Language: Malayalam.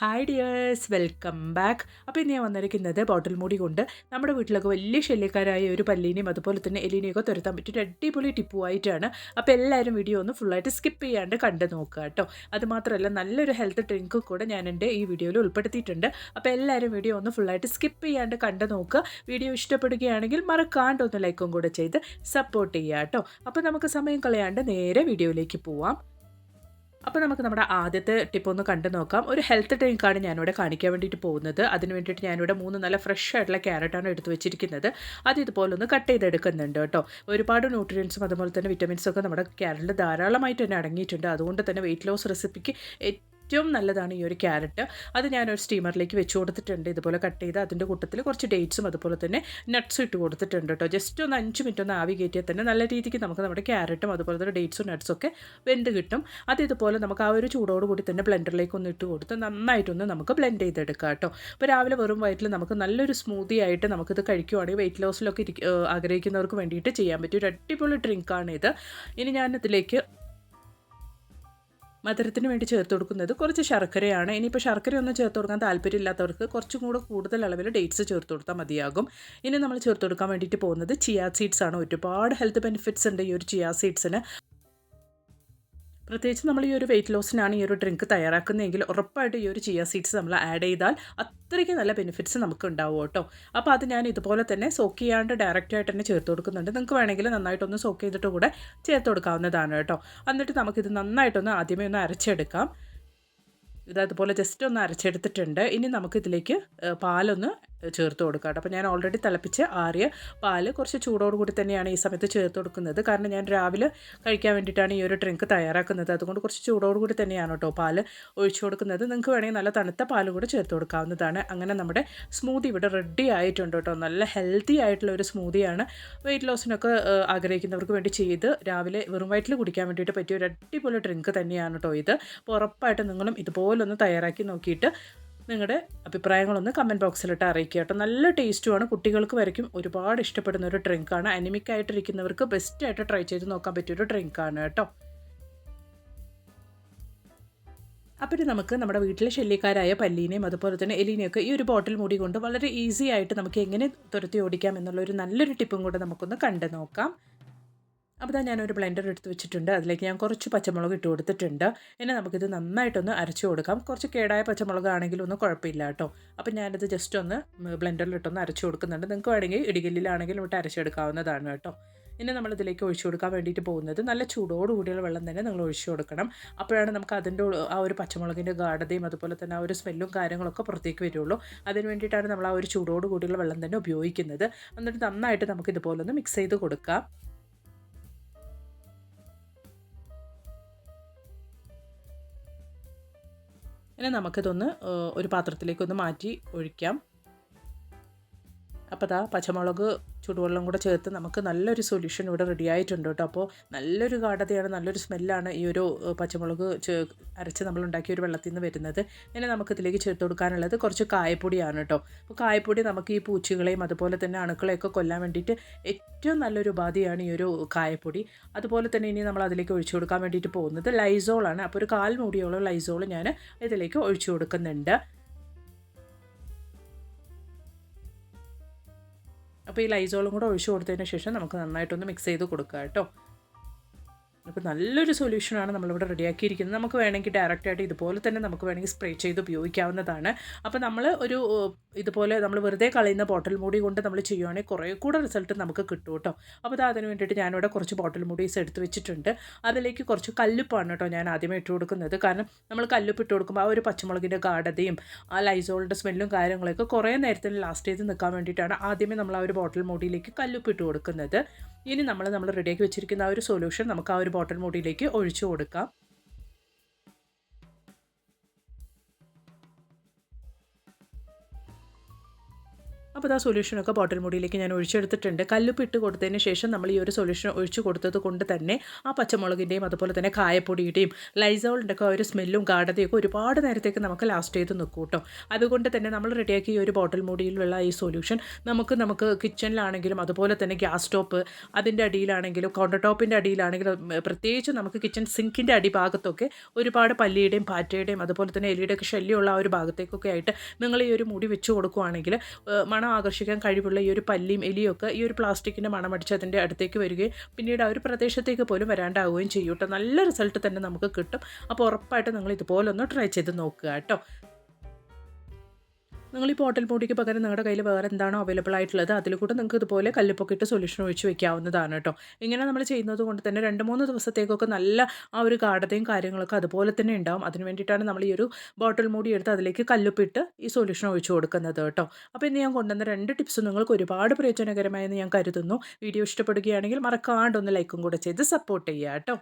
ഹായ് ഡിയേഴ്സ് വെൽക്കം ബാക്ക് അപ്പോൾ ഇന്ന് ഞാൻ വന്നിരിക്കുന്നത് ബോട്ടിൽ മൂടി കൊണ്ട്. നമ്മുടെ വീട്ടിലൊക്കെ വലിയ ശല്യക്കാരായ ഒരു പല്ലീനെയും അതുപോലെ തന്നെ എലിനെയൊക്കെ തുരത്താൻ പറ്റിയൊരു അടിപൊളി ടിപ്പുമായിട്ടാണ് അപ്പോൾ എല്ലാവരും വീഡിയോ ഒന്ന് ഫുള്ളായിട്ട് സ്കിപ്പ് ചെയ്യാണ്ട് കണ്ടു നോക്കുക കേട്ടോ. അതുമാത്രമല്ല നല്ലൊരു ഹെൽത്ത് ഡ്രിങ്ക് കൂടെ ഞാൻ എന്റെ ഈ വീഡിയോയിൽ ഉൾപ്പെടുത്തിയിട്ടുണ്ട്. അപ്പോൾ എല്ലാവരും വീഡിയോ ഒന്ന് ഫുള്ളായിട്ട് സ്കിപ്പ് ചെയ്യാണ്ട് കണ്ടു നോക്കുക. വീഡിയോ ഇഷ്ടപ്പെടുകയാണെങ്കിൽ മറക്കാണ്ട് ഒന്ന് ലൈക്കും കൂടെ ചെയ്ത് സപ്പോർട്ട് ചെയ്യുക കേട്ടോ. അപ്പോൾ നമുക്ക് സമയം കളയാണ്ട് നേരെ വീഡിയോയിലേക്ക് പോവാം. അപ്പോൾ നമുക്ക് നമ്മുടെ ആദ്യത്തെ ടിപ്പ് ഒന്ന് കണ്ടു നോക്കാം. ഒരു ഹെൽത്ത് ഡ്രിങ്കാണ് ഞാനിവിടെ കാണിക്കാൻ വേണ്ടിയിട്ട് പോകുന്നത്. അതിന് വേണ്ടിയിട്ട് ഞാനിവിടെ മൂന്ന് നല്ല ഫ്രഷ് ആയിട്ടുള്ള ക്യാരറ്റാണ് എടുത്ത് വെച്ചിരിക്കുന്നത്. അത് ഇതുപോലെ ഒന്ന് കട്ട് ചെയ്തെടുക്കുന്നുണ്ട് കേട്ടോ. ഒരുപാട് ന്യൂട്രിയൻസും അതുപോലെ തന്നെ വിറ്റമിൻസൊക്കെ നമ്മുടെ ക്യാരറ്റിൽ ധാരാളമായിട്ട് തന്നെ അടങ്ങിയിട്ടുണ്ട്. അതുകൊണ്ട് തന്നെ വെയിറ്റ് ലോസ് റെസിപ്പിക്ക് ഏറ്റവും നല്ലതാണ് ഈ ഒരു ക്യാരറ്റ്. അത് ഞാനൊരു സ്റ്റീമറിലേക്ക് വെച്ച് കൊടുത്തിട്ടുണ്ട്. ഇതുപോലെ കട്ട് ചെയ്ത് അതിന്റെ കൂട്ടത്തിൽ കുറച്ച് ഡേറ്റ്സും അതുപോലെ തന്നെ നട്ട്സും ഇട്ട് കൊടുത്തിട്ടുണ്ട് കേട്ടോ. ജസ്റ്റ് ഒന്ന് അഞ്ച് മിനിറ്റ് ഒന്ന് ആവി കയറ്റിയാൽ തന്നെ നല്ല രീതിക്ക് നമുക്ക് നമ്മുടെ ക്യാരറ്റും അതുപോലെ തന്നെ ഡേറ്റ്സും നട്ട്സും ഒക്കെ വെന്ത് കിട്ടും. അത് ഇതുപോലെ നമുക്ക് ആ ഒരു ചൂടോട് കൂടി തന്നെ ബ്ലെൻഡറിലേക്ക് ഒന്ന് ഇട്ട് കൊടുത്ത് നന്നായിട്ടൊന്ന് നമുക്ക് ബ്ലെൻഡ് ചെയ്തെടുക്കാം കേട്ടോ. അപ്പോൾ രാവിലെ വെറും വയറ്റിൽ നമുക്ക് നല്ലൊരു സ്മൂതി ആയിട്ട് നമുക്കിത് കഴിക്കുവാണെങ്കിൽ വെയിറ്റ് ലോസിലൊക്കെ ഇരിക്കും ആഗ്രഹിക്കുന്നവർക്ക് വേണ്ടിയിട്ട് ചെയ്യാൻ പറ്റിയ ഒരു അടിപൊളി ഡ്രിങ്കാണ് ഇത്. ഇനി ഞാൻ ഇതിലേക്ക് മധുരത്തിന് വേണ്ടി ചേർത്ത് കൊടുക്കുന്നത് കുറച്ച് ശർക്കരയാണ്. ഇനിയിപ്പോൾ ശർക്കര ഒന്നും ചേർത്ത് കൊടുക്കാൻ താല്പര്യമില്ലാത്തവർക്ക് കുറച്ചും കൂടെ കൂടുതൽ അളവിൽ ഡേറ്റ്സ് ചേർത്ത് കൊടുത്താൽ മതിയാകും. ഇനി നമ്മൾ ചേർത്ത് കൊടുക്കാൻ വേണ്ടിയിട്ട് പോകുന്നത് ചിയാ സീഡ്സ് ആണ്. ഒരുപാട് ഹെൽത്ത് ബെനിഫിറ്റ്സ് ഉണ്ട് ഈ ഒരു ചിയാ സീഡ്സിന് പ്രത്യേകിച്ച് നമ്മൾ ഈ ഒരു വെയിറ്റ് ലോസിനാണ് ഈ ഒരു ഡ്രിങ്ക് തയ്യാറാക്കുന്നതെങ്കിൽ ഉറപ്പായിട്ട് ഈ ഒരു ചിയ സീഡ്സ് നമ്മൾ ആഡ് ചെയ്താൽ അത്രയ്ക്ക് നല്ല ബെനിഫിറ്റ്സ് നമുക്ക് ഉണ്ടാവും കേട്ടോ. അപ്പോൾ അത് ഞാൻ ഇതുപോലെ തന്നെ സോക്ക് ചെയ്യാണ്ട് ഡയറക്റ്റ് ആയിട്ട് തന്നെ ചേർത്ത് കൊടുക്കുന്നുണ്ട്. നിങ്ങൾക്ക് വേണമെങ്കിൽ നന്നായിട്ടൊന്ന് സോക്ക് ചെയ്തിട്ട് കൂടെ ചേർത്ത് കൊടുക്കാവുന്നതാണ് കേട്ടോ. എന്നിട്ട് നമുക്കിത് നന്നായിട്ടൊന്ന് ആദ്യമേ ഒന്ന് അരച്ചെടുക്കാം. ഇതതുപോലെ ജസ്റ്റ് ഒന്ന് അരച്ചെടുത്തിട്ടുണ്ട്. ഇനി നമുക്കിതിലേക്ക് പാലൊന്ന് ചേർത്ത് കൊടുക്കാം കേട്ടോ. അപ്പോൾ ഞാൻ ഓൾറെഡി തിളപ്പിച്ച് ആറിയ പാൽ കുറച്ച് ചൂടോട് കൂടി തന്നെയാണ് ഈ സമയത്ത് ചേർത്ത് കൊടുക്കുന്നത്. കാരണം ഞാൻ രാവിലെ കഴിക്കാൻ വേണ്ടിയിട്ടാണ് ഈ ഒരു ഡ്രിങ്ക് തയ്യാറാക്കുന്നത്. അതുകൊണ്ട് കുറച്ച് ചൂടോട് കൂടി തന്നെയാണ് കേട്ടോ പാൽ ഒഴിച്ചു കൊടുക്കുന്നത്. നിങ്ങൾക്ക് വേണമെങ്കിൽ നല്ല തണുത്ത പാൽ കൂടി ചേർത്ത് കൊടുക്കാവുന്നതാണ്. അങ്ങനെ നമ്മുടെ സ്മൂതി ഇവിടെ റെഡി ആയിട്ടുണ്ട് കേട്ടോ. നല്ല ഹെൽത്തി ആയിട്ടുള്ള ഒരു സ്മൂതിയാണ് വെയിറ്റ് ലോസിനൊക്കെ ആഗ്രഹിക്കുന്നവർക്ക് വേണ്ടി ചെയ്ത് രാവിലെ വെറും വയറ്റിൽ കുടിക്കാൻ വേണ്ടിയിട്ട് പറ്റിയ ഒരു അടിപൊളി ഡ്രിങ്ക് തന്നെയാണ് കേട്ടോ ഇത്. ഉറപ്പായിട്ട് നിങ്ങളും ഇതുപോലൊന്ന് തയ്യാറാക്കി നോക്കിയിട്ട് നിങ്ങളുടെ അഭിപ്രായങ്ങളൊന്ന് കമന്റ് ബോക്സിലിട്ട് അറിയിക്കുക കേട്ടോ. നല്ല ടേസ്റ്റുമാണ് കുട്ടികൾക്ക് വരയ്ക്കും ഒരുപാട് ഇഷ്ടപ്പെടുന്ന ഒരു ഡ്രിങ്കാണ് അനിമിക് ആയിട്ടിരിക്കുന്നവർക്ക് ബെസ്റ്റ് ആയിട്ട് ട്രൈ ചെയ്ത് നോക്കാൻ പറ്റിയൊരു ഡ്രിങ്കാണ് കേട്ടോ. അപ്പോൾ നമുക്ക് നമ്മുടെ വീട്ടിലെ ശല്യക്കാരായ പല്ലീനെയും അതുപോലെ തന്നെ എലീനെയൊക്കെ ഈ ഒരു ബോട്ടിൽ മൂടി കൊണ്ട് വളരെ ഈസി ആയിട്ട് നമുക്ക് എങ്ങനെ തുരത്തി ഓടിക്കാം എന്നുള്ളൊരു നല്ലൊരു ടിപ്പും കൂടെ നമുക്കൊന്ന് കണ്ടു നോക്കാം. അപ്പോൾ ഞാൻ ഞാനൊരു ബ്ലെൻഡർ എടുത്ത് വെച്ചിട്ടുണ്ട്. അതിലേക്ക് ഞാൻ കുറച്ച് പച്ചമുളക് ഇട്ട് കൊടുത്തിട്ടുണ്ട്. ഇനി നമുക്കിത് നന്നായിട്ടൊന്ന് അരച്ചു കൊടുക്കാം. കുറച്ച് കേടായ പച്ചമുളക് ആണെങ്കിലും ഒന്നും കുഴപ്പമില്ല കേട്ടോ. അപ്പോൾ ഞാനിത് ജസ്റ്റ് ഒന്ന് ബ്ലെൻഡറിൽ ഇട്ടൊന്ന് അരച്ചു കൊടുക്കുന്നുണ്ട്. നിങ്ങൾക്ക് വേണമെങ്കിൽ ഇടികല്ലിലാണെങ്കിലും ഇട്ട് അരച്ചെടുക്കാവുന്നതാണ് കേട്ടോ. ഇനി നമ്മളിതിലേക്ക് ഒഴിച്ചു കൊടുക്കാൻ വേണ്ടിയിട്ട് പോകുന്നത് നല്ല ചൂടോട് കൂടിയുള്ള വെള്ളം തന്നെ നിങ്ങൾ ഒഴിച്ചു കൊടുക്കണം. അപ്പോഴാണ് നമുക്ക് അതിന്റെ ആ ഒരു പച്ചമുളകിന്റെ ഗാഠതയും അതുപോലെ തന്നെ ആ ഒരു സ്മെല്ലും കാര്യങ്ങളൊക്കെ പുറത്തേക്ക് വരുള്ളൂ. അതിന് വേണ്ടിയിട്ടാണ് നമ്മൾ ആ ഒരു ചൂടോട് കൂടിയുള്ള വെള്ളം തന്നെ ഉപയോഗിക്കുന്നത്. എന്നിട്ട് നന്നായിട്ട് നമുക്ക് ഇതുപോലെ ഒന്ന് മിക്സ് ചെയ്ത് കൊടുക്കാം. ഇനി നമുക്കിതൊന്ന് ഒരു പാത്രത്തിലേക്കൊന്ന് മാറ്റി ഒഴിക്കാം. അപ്പോൾ പച്ചമുളക് ചൂടുവെള്ളം കൂടെ ചേർത്ത് നമുക്ക് നല്ലൊരു സൊല്യൂഷൻ ഇവിടെ റെഡി ആയിട്ടുണ്ട് കേട്ടോ. അപ്പോൾ നല്ലൊരു ഗാഠതയാണ് നല്ലൊരു സ്മെല്ലാണ് ഈ ഒരു പച്ചമുളക് അരച്ച് നമ്മൾ ഉണ്ടാക്കിയ ഒരു വെള്ളത്തിൽ നിന്ന് വരുന്നത്. പിന്നെ നമുക്ക് ഇതിലേക്ക് ചേർത്ത് കൊടുക്കാനുള്ളത് കുറച്ച് കായപ്പൊടിയാണ് കേട്ടോ. അപ്പോൾ കായപ്പൊടി നമുക്ക് ഈ പൂച്ചകളെയും അതുപോലെ തന്നെ അണുക്കളെയൊക്കെ കൊല്ലാൻ വേണ്ടിയിട്ട് ഏറ്റവും നല്ലൊരു ഉപാധിയാണ് ഈ ഒരു കായപ്പൊടി. അതുപോലെ തന്നെ ഇനി നമ്മൾ അതിലേക്ക് ഒഴിച്ചു കൊടുക്കാൻ വേണ്ടിയിട്ട് പോകുന്നത് ലൈസോളാണ് അപ്പോൾ ഒരു കാൽ മൂടിയോളം ലൈസോൾ ഞാൻ ഇതിലേക്ക് ഒഴിച്ചു കൊടുക്കുന്നുണ്ട്. അപ്പോൾ ഈ ലൈസോളും കൂടെ ഒഴിച്ചു കൊടുത്തതിന് ശേഷം നമുക്ക് നന്നായിട്ടൊന്ന് മിക്സ് ചെയ്ത് കൊടുക്കുക കേട്ടോ. അപ്പോൾ നല്ലൊരു സൊല്യൂഷനാണ് നമ്മളിവിടെ റെഡിയാക്കിയിരിക്കുന്നത്. നമുക്ക് വേണമെങ്കിൽ ഡയറക്റ്റായിട്ട് ഇതുപോലെ തന്നെ നമുക്ക് വേണമെങ്കിൽ സ്പ്രേ ചെയ്ത് ഉപയോഗിക്കാവുന്നതാണ്. അപ്പോൾ നമ്മൾ ഒരു ഇതുപോലെ നമ്മൾ വെറുതെ കളയുന്ന ബോട്ടിൽ മൂടി കൊണ്ട് നമ്മൾ ചെയ്യുവാണെങ്കിൽ കുറേ കൂടെ റിസൾട്ട് നമുക്ക് കിട്ടും കേട്ടോ. അപ്പോൾ അത് അതിന് വേണ്ടിയിട്ട് ഞാനിവിടെ കുറച്ച് ബോട്ടിൽ മൂടീസ് എടുത്ത് വെച്ചിട്ടുണ്ട്. അതിലേക്ക് കുറച്ച് കല്ലുപ്പാണ് കേട്ടോ ഞാൻ ആദ്യമേ ഇട്ട് കൊടുക്കുന്നത്. കാരണം നമ്മൾ കല്ലുപ്പ് ഇട്ട് കൊടുക്കുമ്പോൾ ആ ഒരു പച്ചമുളകിന്റെ ഗാഠതയും ആ ലൈസോളിന്റെ സ്മെല്ലും കാര്യങ്ങളൊക്കെ കുറേ നേരത്തിന് ലാസ്റ്റ് ചെയ്ത് നിൽക്കാൻ വേണ്ടിയിട്ടാണ് ആദ്യമേ നമ്മൾ ആ ഒരു ബോട്ടിൽ മൂടിയിലേക്ക് കല്ലുപ്പ് ഇട്ട് കൊടുക്കുന്നത്. ഇനി നമ്മൾ നമ്മൾ റെഡിയാക്കി വെച്ചിരിക്കുന്ന ആ ഒരു സൊല്യൂഷൻ നമുക്ക് ആ ഒരു ബോട്ടിൽ മൂടിയിലേക്ക് ഒഴിച്ചു കൊടുക്കാം. അപ്പോൾ ആ സൊല്യൂഷനൊക്കെ ബോട്ടിൽ മുടിയിലേക്ക് ഞാൻ ഒഴിച്ചെടുത്തിട്ടുണ്ട്. കല്ലുപ്പ് ഇട്ട് കൊടുത്തതിന് ശേഷം നമ്മൾ ഈ ഒരു സൊല്യൂഷൻ ഒഴിച്ച് കൊടുത്തത് കൊണ്ട് തന്നെ ആ പച്ചമുളകിന്റെയും അതുപോലെ തന്നെ കായപ്പൊടിയുടെയും ലൈസോളിന്റെ ഒക്കെ ഒരു സ്മെല്ലും ഗാഠതയൊക്കെ ഒരുപാട് നേരത്തേക്ക് നമുക്ക് ലാസ്റ്റ് ചെയ്ത് നിൽക്കും കേട്ടോ. അതുകൊണ്ട് തന്നെ നമ്മൾ റെഡിയാക്കിയ ഈ ഒരു ബോട്ടിൽ മുടിയിലുള്ള ഈ സൊല്യൂഷൻ നമുക്ക് നമുക്ക് കിച്ചണിലാണെങ്കിലും അതുപോലെ തന്നെ ഗ്യാസ് സ്റ്റോപ്പ് അതിന്റെ അടിയിലാണെങ്കിലും കൗണ്ടർ ടോപ്പിന്റെ അടിയിലാണെങ്കിലും പ്രത്യേകിച്ച് നമുക്ക് കിച്ചൺ സിങ്കിന്റെ അടിഭാഗത്തൊക്കെ ഒരുപാട് പല്ലിയുടെയും പാറ്റയുടെയും അതുപോലെ തന്നെ എലിയുടെയൊക്കെ ശല്യമുള്ള ആ ഒരു ഭാഗത്തേക്കൊക്കെ ആയിട്ട് നിങ്ങൾ ഈ ഒരു മുടി വെച്ച് കൊടുക്കുവാണെങ്കിൽ ഏഹ് മണം ആകർഷിക്കാൻ കഴിവുള്ള ഈ ഒരു പല്ലിയും എലിയും ഒക്കെ ഈ ഒരു പ്ലാസ്റ്റിക്കിന്റെ മണം അടിച്ച് അതിന്റെ അടുത്തേക്ക് വരികയും പിന്നീട് ആ ഒരു പ്രദേശത്തേക്ക് പോലും വരാണ്ടാവുകയും ചെയ്യും കേട്ടോ നല്ല റിസൾട്ട് തന്നെ നമുക്ക് കിട്ടും. അപ്പോൾ ഉറപ്പായിട്ട് നിങ്ങൾ ഇതുപോലൊന്ന് ട്രൈ ചെയ്ത് നോക്കുക കേട്ടോ. നിങ്ങൾ ഈ പോട്ടൽ പൊടിക്ക് പകരം നിങ്ങളുടെ കയ്യിൽ വേറെ എന്താണോ അവൈലബിൾ ആയിട്ടുള്ളത് അതിൽ കൂടെ നിങ്ങൾക്ക് ഇതുപോലെ കല്ലുപ്പൊക്കെ സൊല്യൂഷൻ ഒഴിച്ച് വെക്കാവുന്നതാണ് കേട്ടോ. ഇങ്ങനെ നമ്മൾ ചെയ്യുന്നത് കൊണ്ട് തന്നെ രണ്ട് മൂന്ന് ദിവസത്തേക്കൊക്കെ നല്ല ആ ഒരു ഗാഠതയും കാര്യങ്ങളൊക്കെ അതുപോലെ തന്നെ ഉണ്ടാവും. അതിന് വേണ്ടിയിട്ടാണ് നമ്മൾ ഈ ഒരു ബോട്ടിൽ മൂടി എടുത്ത് അതിലേക്ക് കല്ലുപ്പിട്ട് ഈ സൊല്യൂഷൻ ഒഴിച്ച് കൊടുക്കുന്നത് കേട്ടോ. അപ്പോൾ ഇന്ന് ഞാൻ കൊണ്ടുവന്ന രണ്ട് ടിപ്സ് നിങ്ങൾക്ക് ഒരുപാട് പ്രയോജനകരമായെന്ന് ഞാൻ കരുതുന്നു. വീഡിയോ ഇഷ്ടപ്പെടുകയാണെങ്കിൽ മറക്കാണ്ടൊന്ന് ലൈക്കും കൂടെ ചെയ്ത് സപ്പോർട്ട് ചെയ്യുക കേട്ടോ.